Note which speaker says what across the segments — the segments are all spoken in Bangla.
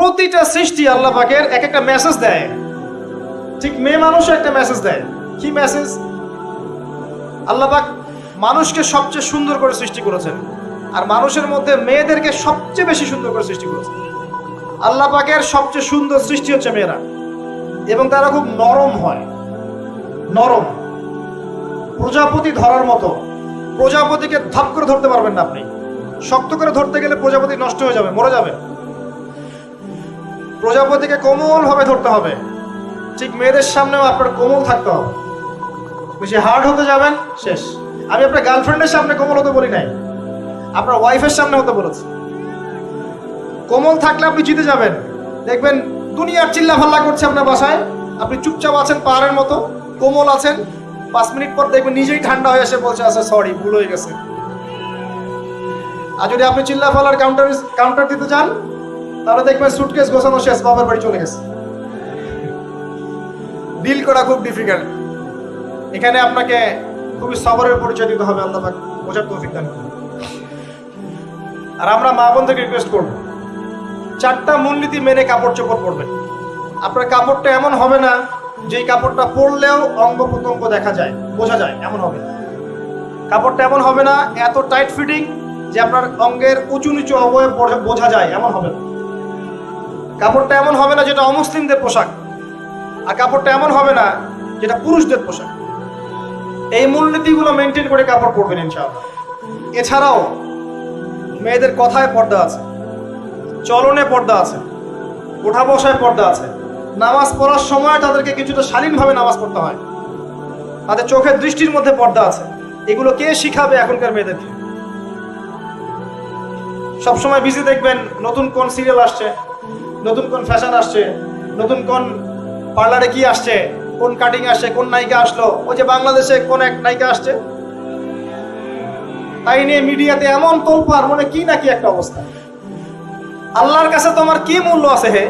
Speaker 1: প্রতিটা সৃষ্টি আল্লাহ পাকের এক একটা মেসেজ দেয়। ঠিক মেয়ে মানুষও একটা মেসেজ দেয়। কি মেসেজ আল্লাহ পাক মানুষকে সবচেয়ে সুন্দর করে সৃষ্টি করেছেন। আর মানুষের মধ্যে মেয়েদেরকে সবচেয়ে বেশি সুন্দর করে সৃষ্টি করেছেন। আল্লাহ পাকের সবচেয়ে সুন্দর সৃষ্টি হচ্ছে মেয়েরা। এবং তারা খুব নরম হয়। নরম। প্রজাপতি ধরার মতো। প্রজাপতিকে ধাপ করে ধরতে পারবেন না আপনি। শক্ত করে ধরতে গেলে প্রজাপতি নষ্ট হয়ে যাবে, মরে যাবে। প্রজাপতিকে কোমল ভাবে ধরতে হবে। ঠিক মেয়েদের সামনেও আপনার কোমল থাকতে হবে। বেশি হার্ড হতে যাবেন, শেষ। আমি আপনার গার্লফ্রেন্ডের সামনে কোমল হতে বলি নাই। আপনার ওয়াইফের সামনে হতে বলেছি। কোমল থাকলে আপনি জিতে যাবেন। দেখবেন দুনিয়ার চিল্লা ফাল্লা করছে আপনার বাসায়। আপনি চুপচাপ আছেন পাহাড়ের মতো, কোমল আছেন। পাঁচ মিনিট পর দেখবেন নিজেই ঠান্ডা হয়ে এসে বলছে আচ্ছা সরি ভুল হয়ে গেছে। আর যদি আপনি চিল্লা ফালার কাউন্টার কাউন্টার দিতে যান তাহলে দেখবেন সুটকেস গোছানো শেষ, বাবার বাড়ি চলে গেছে ডিল করা খুব ডিফিকাল্ট এখানে আপনাকে খুবই সবরের পরিচয় দিতে হবে আল্লাহ বোঝার তৌফিক দান। আর আমরা মা বোনদেরকে রিকোয়েস্ট করব, চারটা মূলনীতি মেনে কাপড় চোপড় পরবেন আপনার কাপড়টা এমন হবে না, যেই কাপড়টা পরলেও অঙ্গ প্রত্যঙ্গ দেখা যায়, বোঝা যায়, এমন হবে। কাপড়টা এমন হবে না, এত টাইট ফিটিং যে আপনার অঙ্গের উঁচু নিচু অবয়ব বোঝা- বোঝা যায়, এমন হবে না কাপড়টা এমন হবে না যেটা অমুসলিমদের পোশাক, আর কাপড়টা এমন হবে না যেটা পুরুষদের পোশাক। এই মূলনীতিগুলো মেনটেন করে কাপড় পরবেন ইনশাআল্লাহ। এছাড়াও মেয়েদের কথায় পর্দা আছে, চলনে পর্দা আছে, ওঠা বসায় পর্দা আছে। নামাজ পড়ার সময় তাদেরকে কিছুটা শালীনভাবে নামাজ পড়তে হয়। তাদের চোখের দৃষ্টির মধ্যে পর্দা আছে। এগুলো কে শিখাবে এখনকার মেয়েদেরকে সবসময় বিজি দেখবেন, নতুন কোন সিরিয়াল আসছে নতুন কোন ফ্যাশন আসছে? নতুন কোন পার্লারে কি আসছে? কোন কাটিং আসছে? কোন নায়িকা আসলো? ওই যে বাংলাদেশে কোন এক নায়িকা আসছে? তাই নিয়ে মিডিয়াতে এমন তোলপার মনে কি নাকি একটা অবস্থা। আল্লাহর কাছে তোমার কি মূল্য আছে হে?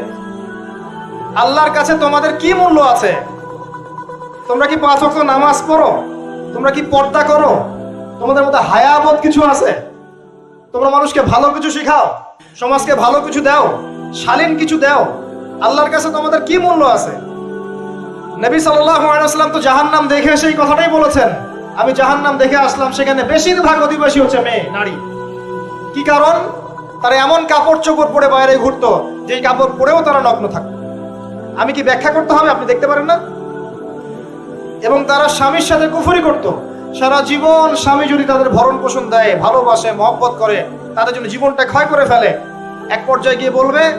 Speaker 1: আল্লাহর কাছে তোমাদের কি মূল্য আছে? তোমরা কি পাঁচ ওয়াক্ত নামাজ পড়ো? তোমরা কি পর্দা করো? তোমাদের মধ্যে হায়াবত কিছু আছে? তোমরা মানুষকে ভালো কিছু শেখাও, সমাজকে ভালো কিছু দাও। শালীন কিছু দাও। আল্লাহর কাছে তোমাদের কি মূল্য আছে? নবী সাল্লাম তো জাহান্নাম দেখে সেই কথাটাই বলেছেন। আমি জাহান্নাম দেখে আসলাম, সেখানে বেশিরভাগ অধিবাসী হচ্ছে মেয়ে, নারী। কি কারণ? তারা এমন কাপড় চোপড় পরে বাইরে ঘুরতো, যেই কাপড় পরেও তারা নগ্ন থাকতো। আমি কি ব্যাখ্যা করতে হবে? আপনি দেখতে পারেন না? এবং তারা স্বামীর সাথে কুফরি করত। সারা জীবন স্বামী যদি তাদের ভরণ পোষণ দেয়, ভালোবাসে, মহব্বত করে, তাদের জন্য জীবনটা ক্ষয় করে ফেলে এক পর্যায়ে গিয়ে বলবে,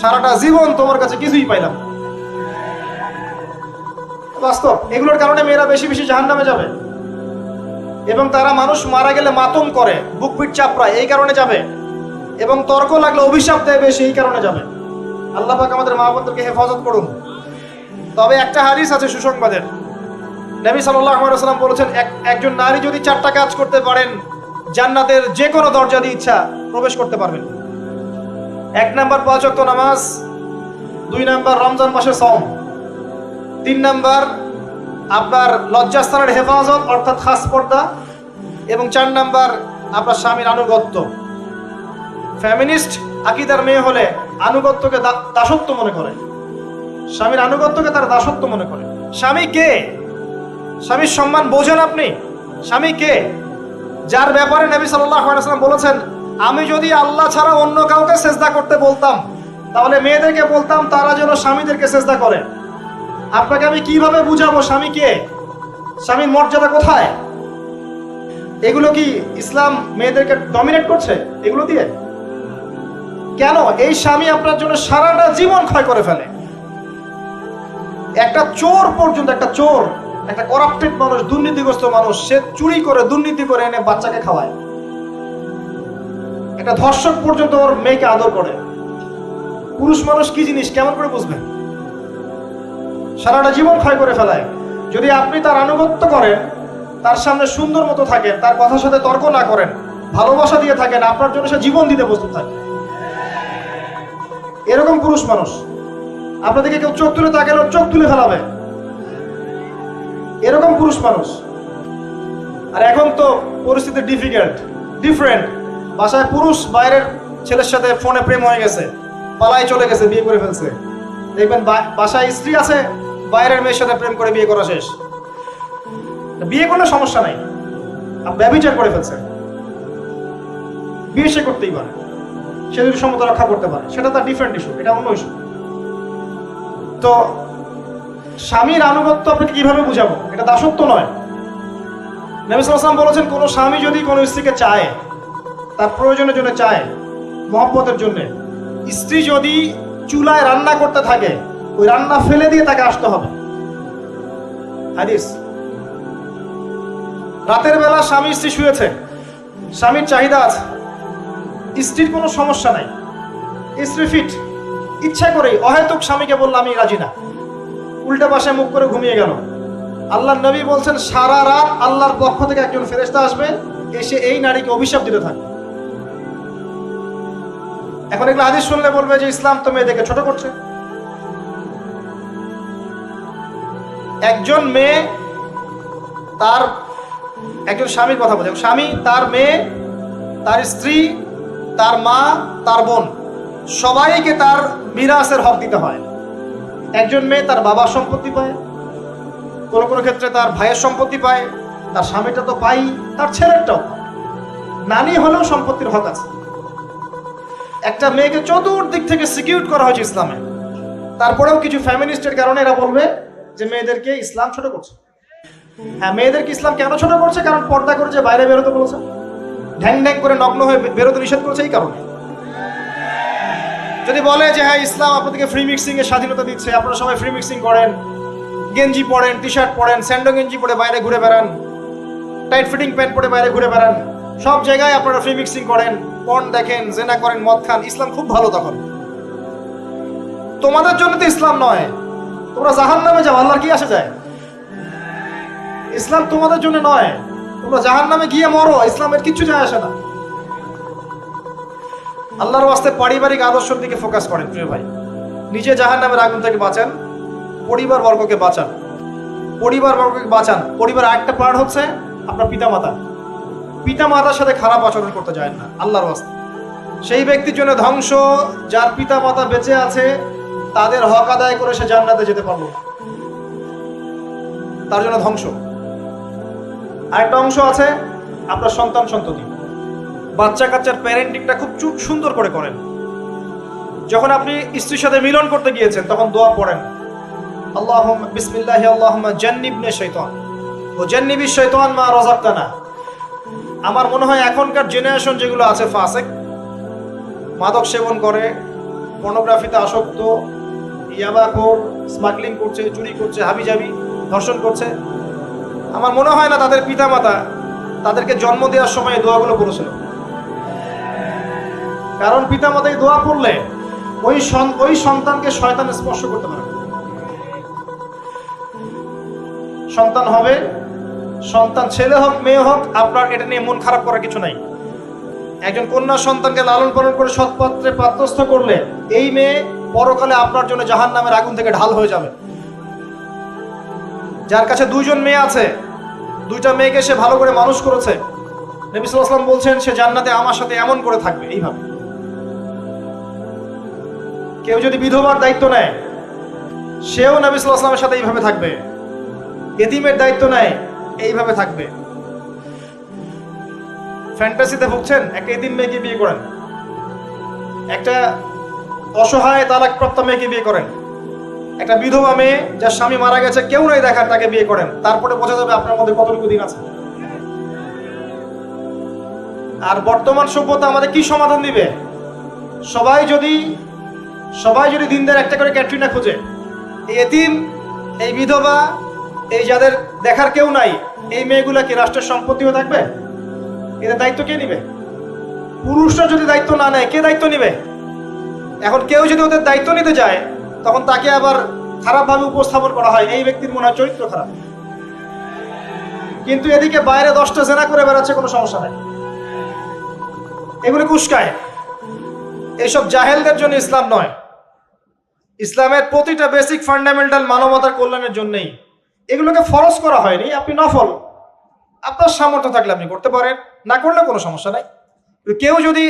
Speaker 1: সারাটা জীবন তোমার কাছে কিছুই পাইলাম। বাস্তব, এগুলোর কারণে মেয়েরা বেশি বেশি জাহান নামে যাবে। এবং তারা মানুষ মারা গেলে মাতম করে, বুক পিট চাপড়ায়, এই কারণে যাবে। এবং তর্ক লাগলে অভিশাপ দেয় বেশি, এই কারণে যাবে। আল্লাহ পাক আমাদের মা বোনদেরকে হেফাজত করুন। তবে একটা হাদিস আছে সুসংবাদের। নবী সাল্লাম বলেছেন, এক, একজন নারী যদি চারটা কাজ করতে পারেন, জান্নাতের যে কোনো দরজা দিয়ে ইচ্ছা প্রবেশ করতে পারবেন। এক নাম্বার পাঁচ ওয়াক্ত নামাজ, দুই নাম্বার রমজান মাসের সম তিন নাম্বার আপনার লজ্জাস্থানের হেফাজত, অর্থাৎ খাস পর্দা, এবং চার নাম্বার আপনার স্বামীর আনুগত্য। ফ্যামিনিস্ট আকিদার মেয়ে হলে আনুগত্যকে দাসত্ব মনে করে। স্বামীর আনুগত্যকে তারা দাসত্ব মনে করে। স্বামী কে? স্বামীর সম্মান বোঝেন আপনি। স্বামী কে? যার ব্যাপারে নবী সাল্লাম বলেছেন আমি যদি আল্লাহ ছাড়া অন্য কাউকে সেজদা করতে বলতাম, তাহলে মেয়েদেরকে বলতাম, তারা যেন স্বামীদেরকে সেজদা করে। আপনাকে আমি কীভাবে বুঝাবো স্বামী কে? স্বামীর মর্যাদা কোথায়? এগুলো কি ইসলাম মেয়েদেরকে ডমিনেট করছে? এগুলো দিয়ে? কেন? এই স্বামী আপনার জন্য সারাটা জীবন ক্ষয় করে ফেলে। একটা চোর পর্যন্ত, একটা চোর, একটা করাপ্টেড মানুষ, দুর্নীতিগ্রস্ত মানুষ, সে চুরি করে, দুর্নীতি করে এনে বাচ্চাকে খাওয়ায়। একটা ধর্ষক পর্যন্ত ওর মেয়েকে আদর করে। পুরুষ মানুষ কি জিনিস? কেমন করে বুঝবেন? সারাটা জীবন ক্ষয় করে ফেলায়। যদি আপনি তার আনুগত্য করেন, তার সামনে সুন্দর মতো থাকেন, তার কথার সাথে তর্ক না করেন, ভালোবাসা দিয়ে থাকেন, আপনার জন্য সে জীবন দিতে প্রস্তুত থাকে। এরকম পুরুষ মানুষ। আপনাদেরকে কেউ চোখ তুলে তাকালে ওর চোখ তুলে ফেলাবে। এরকম পুরুষ মানুষ। আর এখন তো পরিস্থিতি ডিফিকাল্ট ডিফারেন্ট বাসায় পুরুষ বাইরের ছেলের সাথে ফোনে প্রেম হয়ে গেছে, পালাই চলে গেছে, বিয়ে করে ফেলছে। দেখবেন বাসায় স্ত্রী আছে, বাইরের মেয়ের সাথে প্রেম করে বিয়ে করা শেষ। বিয়ে করলে সমস্যা নাই। ব্যবচার করে ফেলছে। বিয়ে সে করতেই পারে। সে যদি সমতা রক্ষা করতে পারে, সেটা তার ডিফারেন্ট ইস্যু এটা অন্য ইস্যু তো স্বামীর আনুগত্য আপনাকে কীভাবে বুঝাবো? এটা দাসত্ব নয়। নবী বলেছেন, কোনো স্বামী যদি কোনো স্ত্রীকে চায় তার প্রয়োজনের জন্য চায়, মহব্বতের জন্য। স্ত্রী যদি চুলায় রান্না করতে থাকে, ওই রান্না ফেলে দিয়ে তাকে আসতে হবে। হাদিস। রাতের বেলা স্বামী স্ত্রী শুয়েছে। স্বামীর চাহিদা আছে। স্ত্রীর কোনো সমস্যা নাই। স্ত্রী ফিট। ইচ্ছা করে অহেতুক স্বামীকে বলল আমি রাজি না। উল্টা পাশে মুখ করে ঘুমিয়ে গেল। আল্লাহ নবী বলছেন, সারা রাত আল্লাহর পক্ষ থেকে একজন ফেরেস্তা আসবে, এসে এই নারীকে অভিশাপ দিতে থাকবে। এখন এগুলো আদেশ শুনলে বলবে যে ইসলাম তো মেয়েদেরকে ছোট করছে। একজন মেয়ে তার, একজন স্বামীর কথা বলছে। স্বামী তার মেয়ে, তার স্ত্রী, তার মা, তার বোন, সবাইকে তার মিরাসের হক দিতে হয়। একজন মেয়ে তার বাবার সম্পত্তি পায়, কোনো কোনো ক্ষেত্রে তার ভাইয়ের সম্পত্তি পায়, তার স্বামীটা তো পাই তার ছেলেরটাও। নানি হলেও সম্পত্তির হক আছে। একটা মেয়েকে চতুর্দিক থেকে সিকিউর করা হয়েছে ইসলামে। তারপরেও কিছু ফ্যামিলিস্টের কারণে এরা বলবে যে মেয়েদেরকে ইসলাম ছোট করছে। হ্যাঁ মেয়েদেরকে ইসলাম কেন ছোট করছে? কারণ পর্দা করে যে বাইরে বেরোতে বলেছে। ঢ্যাং ঢ্যাং করে নগ্ন হয়ে বেরোতে নিষেধ করেছে এই কারণে। যদি বলে যে হ্যাঁ ইসলাম আপনাদেরকে ফ্রি মিক্সিং এর স্বাধীনতা দিচ্ছে, আপনারা সবাই ফ্রি মিক্সিং করেন, গেঞ্জি পরেন টি শার্ট পরেন স্যান্ডো গেঞ্জি পরে বাইরে ঘুরে বেড়ান টাইট ফিটিং প্যান্ট পরে বাইরে ঘুরে বেড়ান সব জায়গায় আপনারা ফ্রি মিক্সিং করেন পর্ন দেখেন, জেনা করেন, মদ খান, ইসলাম খুব ভালো তখন। তোমাদের জন্য তো ইসলাম নয়। তোমরা জাহান নামে যাও, আল্লাহর কি আসে যায়? ইসলাম তোমাদের জন্য নয়। তোমরা জাহান নামে গিয়ে মরো, ইসলামের কিচ্ছু যায় আসে না। আল্লাহর ওয়াস্তে পারিবারিক আদর্শের দিকে ফোকাস করেন, প্রিয় ভাই। নিজে জাহান নামের আগুন থেকে বাঁচান, পরিবার বর্গকে বাঁচান। পরিবার বর্গকে বাঁচান। পরিবার একটা পার্ট হচ্ছে আপনার পিতা মাতা পিতা মাতার সাথে খারাপ আচরণ করতে যায় না, আল্লাহর ওয়াস্তে। সেই ব্যক্তির জন্য ধ্বংস, যার পিতা মাতা বেঁচে আছে, তাদের হক আদায় করে সে জান্নাতে যেতে পারল। তার জন্য ধ্বংস। আরেকটা অংশ আছে, আপনার সন্তান সন্ততি। বাচ্চা কাচ্চার প্যারেন্টিংটা খুব চুপ সুন্দর করে করেন। যখন আপনি স্ত্রীর সাথে মিলন করতে গিয়েছেন, তখন দোয়া পড়েন। আল্লাহ বিসমিল্লাহ আল্লাহ জান্নিবনে শৈতান। ও জান্নিবি শৈতান মা রজাক্তানা আমার মনে হয় এখনকার জেনারেশন যেগুলো আছে ফাসেক মাদক সেবন করে পর্নোগ্রাফিতে আসক্ত ইয়াবাখোর স্মাগলিং করছে, চুরি করছে, হাবিজাবি, ধর্ষণ করছে, আমার মনে হয় না তাদের পিতামাতা তাদেরকে জন্ম দেওয়ার সময় দোয়াগুলো করেছিল। কারণ পিতামাতা এই দোয়া পড়লে ওই ওই সন্তানকে শয়তান স্পর্শ করতে পারে। সন্তান হবে সন্তান ছেলে হোক, মেয়ে হোক, আপনার এটা নিয়ে মন খারাপ করার কিছু নাই। একজন কন্যা সন্তানকে লালন পালন করে সৎপাত্রে পাত্রস্থ করলে এই মেয়ে পরকালে আপনার জন্য জাহান নামের আগুন থেকে ঢাল হয়ে যাবে। যার কাছে দুইজন মেয়ে আছে, দুইটা মেয়েকে সে ভালো করে মানুষ করেছে। নবী সাল্লাল্লাহু বলছেন, সে জান্নাতে আমার সাথে এমন করে থাকবে। এইভাবে। কেউ যদি বিধবার দায়িত্ব নেয়, সেও নবী সাল্লাল্লাহু আলাইহি সাথে এইভাবে থাকবে। এতিমের দায়িত্ব নেয় এইভাবে থাকবে। ফ্যান্টাসিতে ভুগছেন? একটা এতিম মেয়েকে বিয়ে করেন। একটা অসহায় তালাকপ্রাপ্ত মেয়েকে বিয়ে করেন। একটা বিধবা মেয়ে যার স্বামী মারা গেছে, কেউ নাই দেখার, তাকে বিয়ে করেন। তারপরে বোঝা যাবে আপনার মধ্যে কতটুকু দিন আছে। আর বর্তমান সভ্যতা আমাদের কি সমাধান দিবে? সবাই যদি সবাই যদি দিনদের একটা করে ক্যাটরিনা খোঁজে। এই এতিম, এই বিধবা এই যাদের দেখার কেউ নাই, এই মেয়েগুলা কি রাষ্ট্রের সম্পত্তিও থাকবে? এদের দায়িত্ব কে নিবে? পুরুষরা যদি দায়িত্ব না নেয়, কে দায়িত্ব নিবে? এখন কেউ যদি ওদের দায়িত্ব নিতে যায়, তখন তাকে আবার খারাপভাবে উপস্থাপন করা হয়। এই ব্যক্তির মনে হয় চরিত্র খারাপ। কিন্তু এদিকে বাইরে দশটা জেনা করে বেড়াচ্ছে, কোনো সমস্যা নাই। এগুলো কুস্কায় এইসব জাহেলদের জন্য ইসলাম নয়। ইসলামের প্রতিটা বেসিক ফান্ডামেন্টাল মানবতার কল্যাণের জন্যই এগুলোকে ফরজ করা হয়নি, আপনি নফল। আপনার সামর্থ্য থাকলে আপনি করতে পারেন, না করলে কোনো সমস্যা নাই। কেউ যদি